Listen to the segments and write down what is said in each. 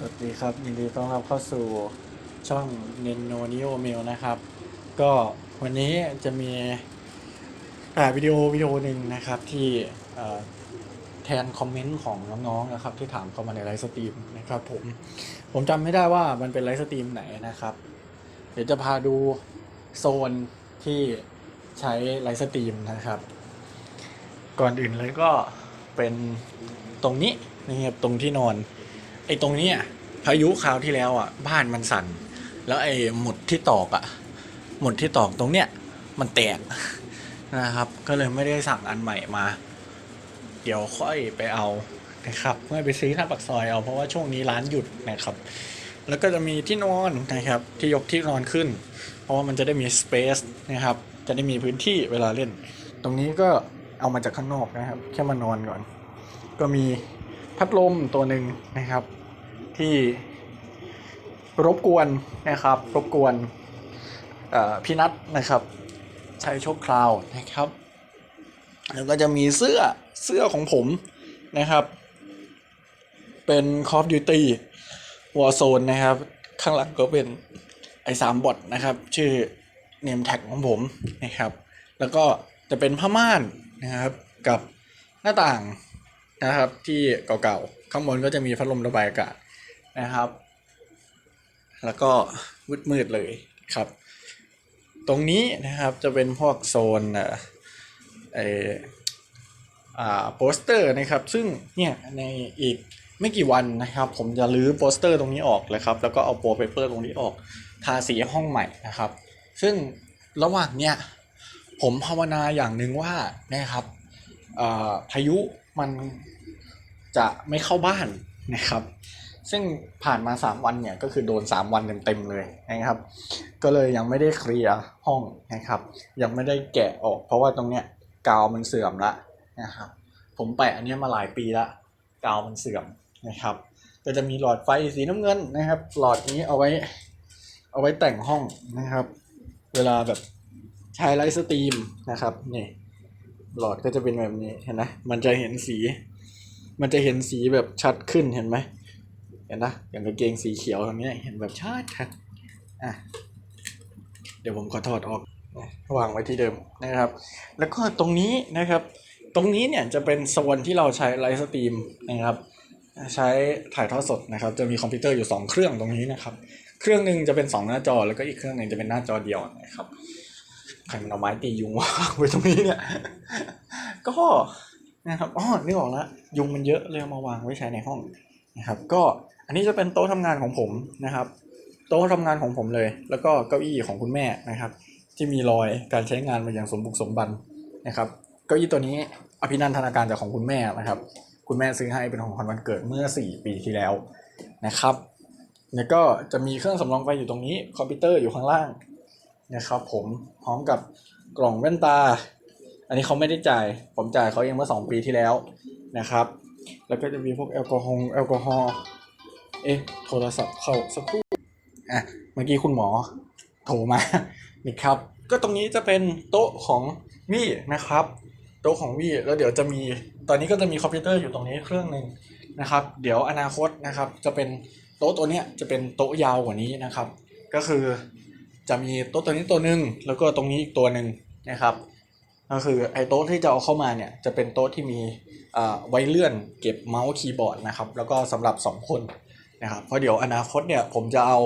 สวัสดีครับยินดีต้อนรับเข้าสู่ช่อง n e n o n e o m a i l นะครับ ก็วันนี้จะมีอ่าวิดีโอวิดีโอหนึ่งนะครับที่แทนคอมเมนต์ของน้องๆนะครับ ที่ถามเข้ามาในไลฟ์สตรีมนะครับผมผมจำไม่ได้ว่ามันเป็นไลฟ์สตรีมไหนนะครับ เดี๋ยวจะพาดูโซนที่ใช้ไลฟ์สตรีมนะครับ ก่อนอื่นเลยก็เป็นตรงนี้นะครับตรงที่นอน ไอ้ตรงเนี้ยพายุคราวที่แล้วอะบ้านมันสั่น แล้วไอ้หมุดที่ตอกอะหมุดที่ตอกตรงเนี้ยมันแตกนะครับ ก็เลยไม่ได้สั่งอันใหม่มา เดี๋ยวค่อยไปเอานะครับเมื่อไปซื้อหน้าปากซอยเอาเพราะว่าช่วงนี้ร้านหยุดนะครับ แล้วก็จะมีที่นอนนะครับที่ยกที่นอนขึ้น เพราะว่ามันจะได้มีสเปซนะครับ จะได้มีพื้นที่เวลาเล่น ตรงนี้ก็เอามาจากข้างนอกนะครับ แค่มานอนก่อน ก็มี พัดลมตัวหนึ่งนะครับ ที่รบกวนนะครับ รบกวนพี่นัทนะครับ ใช้ชั่วคราวนะครับ แล้วก็จะมีเสื้อเสื้อของผมนะครับ เป็น Call of Duty Warzone นะครับ ข้างหลังก็เป็นไอ้สามบอทนะครับ ชื่อเนมแท็กของผมนะครับ แล้วก็จะเป็นผ้าม่านนะครับกับหน้าต่าง นะครับ ที่เก่าๆข้างบนก็จะมีพัดลมระบายอากาศนะครับ แล้วก็มืดๆเลยครับ ตรงนี้นะครับจะเป็นพวกโซนเอ่อไออ่าโปสเตอร์นะครับ ซึ่งเนี่ยในอีกไม่กี่วันนะครับ ผมจะรื้อโปสเตอร์ตรงนี้ออกเลยครับ แล้วก็เอาโปรเปเปอร์ตรงนี้ออกทาสีห้องใหม่นะครับ ซึ่งระหว่างเนี้ยผมภาวนาอย่างหนึ่งว่านะครับอ่อพายุ มันจะไม่เข้าบ้านนะครับ ซึ่งผ่านมา 3 วันเนี่ยก็คือโดน 3 วันเต็มๆเลยนะครับ ก็เลยยังไม่ได้เคลียร์ห้องนะครับ ยังไม่ได้แกะออก เพราะว่าตรงเนี้ยกาวมันเสื่อมละนะครับผมแปะอันเนี้ยมาหลายปีละกาวมันเสื่อมนะครับ ก็จะมีหลอดไฟสีน้ำเงินนะครับ หลอดนี้เอาไว้ เอาไว้แต่งห้องนะครับ เวลาแบบใช้ไลท์สตรีมนะครับนี่ หลอดก็จะเป็นแบบนี้เห็นไหมมันจะเห็นสี มันจะเห็นสีแบบชัดขึ้นเห็นไหมเห็นนะอย่างกางเกงสีเขียวตรงนี้เห็นแบบชัดชัดอะเดี๋ยวผมขอถอดออกวางไว้ที่เดิมนะครับ แล้วก็ตรงนี้นะครับ ตรงนี้เนี่ยจะเป็นโซนที่เราใช้ไลฟ์สตรีมนะครับ ใช้ถ่ายทอดสดนะครับ จะมีคอมพิวเตอร์อยู่ 2 เครื่องตรงนี้นะครับ เครื่องหนึ่งจะเป็น 2 หน้าจอ แล้วก็อีกเครื่องหนึ่งจะเป็นหน้าจอเดียวนะครับ ใครมันเอาไม้ตียุงวางไว้ตรงนี้เนี่ย ก็นะครับอ๋อนึกออกแล้วยุงมันเยอะเลยเอามาวางไว้ใช้ในห้องนะครับ ก็อันนี้จะเป็นโต๊ะทำงานของผมนะครับ โต๊ะทำงานของผมเลย แล้วก็เก้าอี้ของคุณแม่นะครับ ที่มีรอยการใช้งานมาอย่างสมบุกสมบันนะครับเก้าอี้ตัวนี้อภินันทนาการจากของคุณแม่นะครับ คุณแม่ซื้อให้เป็นของขวัญวันเกิดเมื่อ 4 ปีที่แล้วนะครับแล้วก็จะมีเครื่องสำรองไฟอยู่ตรงนี้ คอมพิวเตอร์อยู่ข้างล่าง นะครับผมพร้อมกับกล่องแว่นตา อันนี้เขาไม่ได้จ่าย ผมจ่ายเขาเองเมื่อ2ปีที่แล้วนะครับ แล้วก็จะมีพวกแอลกอฮอล์แอลกอฮอล์เอ๊ะโทรศัพท์เข้าสักครู่อะเมื่อกี้คุณหมอโทรมานี่ครับ ก็ตรงนี้จะเป็นโต๊ะของวี่นะครับ โต๊ะของวี่แล้วเดี๋ยวจะมีตอนนี้ก็จะมีคอมพิวเตอร์อยู่ตรงนี้เครื่องหนึ่งนะครับ เดี๋ยวอนาคตนะครับจะเป็นโต๊ะตัวเนี้ยจะเป็นโต๊ะยาวกว่านี้นะครับ ก็คือ จะมีโต๊ะตัวนี้ตัวหนึ่งแล้วก็ตรงนี้อีกตัวหนึ่งนะครับ ก็คือไอ้โต๊ะที่จะเอาเข้ามาเนี่ยจะเป็นโต๊ะที่มีอ่าไว้เลื่อนเก็บเมาส์คีย์บอร์ดนะครับแล้วก็สำหรับ 2 คนนะครับเพราะเดี๋ยวอนาคตเนี่ยผมจะเอา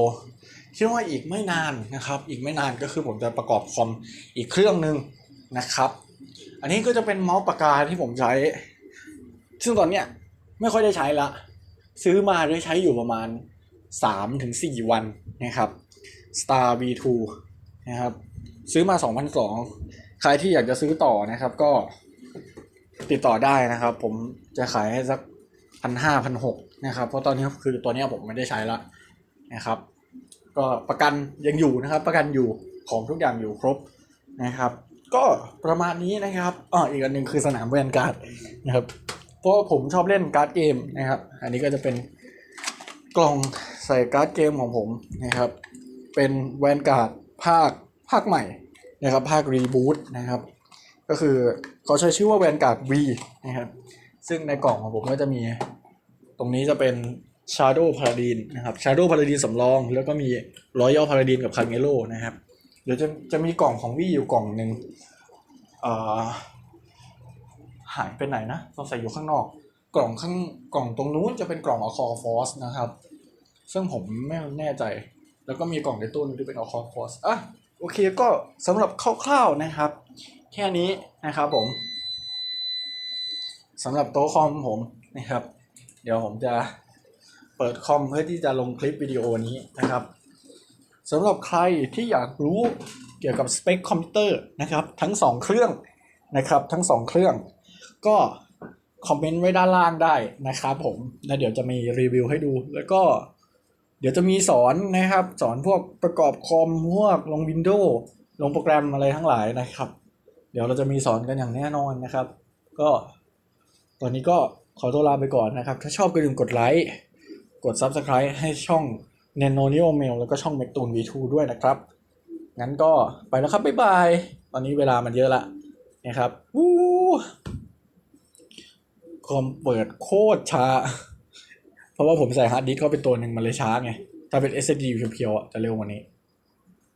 คิดว่าอีกไม่นานนะครับ อีกไม่นานก็คือผมจะประกอบคอมอีกเครื่องหนึ่งนะครับ อันนี้ก็จะเป็นเมาส์ปากกาที่ผมใช้ ซึ่งตอนเนี้ยไม่ค่อยได้ใช้ละ ซื้อมาได้ใช้อยู่ประมาณ3-4วันนะครับ Star V2 นะครับ ซื้อมา2,200ใครที่อยากจะซื้อต่อนะครับก็ติดต่อได้นะครับ ผมจะขายให้สักพันห้าพันหกนะครับ เพราะตอนนี้คือตัวนี้ผมไม่ได้ใช้ละนะครับ ก็ประกันยังอยู่นะครับ ประกันอยู่ของทุกอย่างอยู่ครบนะครับ ก็ประมาณนี้นะครับอ๋ออีกอันหนึ่งคือสนามแวนการ์ดนะครับ เพราะผมชอบเล่นการ์ดเกมนะครับ อันนี้ก็จะเป็นกล่องใส่การ์ดเกมของผมนะครับ เป็นแวนการ์ดภาคภาคใหม่นะครับภาครีบูตนะครับ ก็คือเขาใช้ชื่อว่าแวนการ์ด V นะครับ ซึ่งในกล่องของผมก็จะมี ตรงนี้จะเป็น Shadow Paladin นะครับ Shadow Paladin สำรอง แล้วก็มี Royal Paladin กับ Camelo นะครับ เดี๋ยวจะจะมีกล่องของวี่อยู่กล่องหนึ่งหายไปไหนนะต้องใส่อยู่ข้างนอก กล่องข้างกล่องตรงนู้นจะเป็นกล่องอคอฟอสนะครับ ซึ่งผมไม่แน่ใจ แล้วก็มีกล่องในตู้นึงที่เป็นออคอฟอสอะโอเคก็สำหรับคร่าวๆนะครับ แค่นี้นะครับผมสำหรับโต๊ะคอมผมนะครับ เดี๋ยวผมจะเปิดคอมเพื่อที่จะลงคลิปวิดีโอนี้นะครับสำหรับใครที่อยากรู้เกี่ยวกับสเปคคอมพิวเตอร์นะครับทั้งสองเครื่องนะครับ ทั้งสองเครื่อง ก็คอมเมนต์ไว้ด้านล่างได้นะครับผมแล้วเดี๋ยวจะมีรีวิวให้ดูแล้วก็ เดี๋ยวจะมีสอนนะครับ สอนพวกประกอบคอมพวกลงวินโดว์ลงโปรแกรมอะไรทั้งหลายนะครับ เดี๋ยวเราจะมีสอนกันอย่างแน่นอนนะครับ ก็ตอนนี้ก็ขอตัวลาไปก่อนนะครับ ถ้าชอบก็อย่าลืมกดไลค์กด Subscribe ให้ช่อง n a n o n e o Mail แล้วก็ช่อง m a c t o o n V2 ด้วยนะครับ งั้นก็ไปแล้วครับ บ๊ายบาย ตอนนี้เวลามันเยอะละนะครับวู้คอมเปิดโคตรช้า เพราะว่าผมใส่ฮาร์ดดิสก์เข้าไปตัวหนึ่งมันเลยช้าไง ถ้าเป็น SSD เพียวๆอะจะเร็วกว่านี้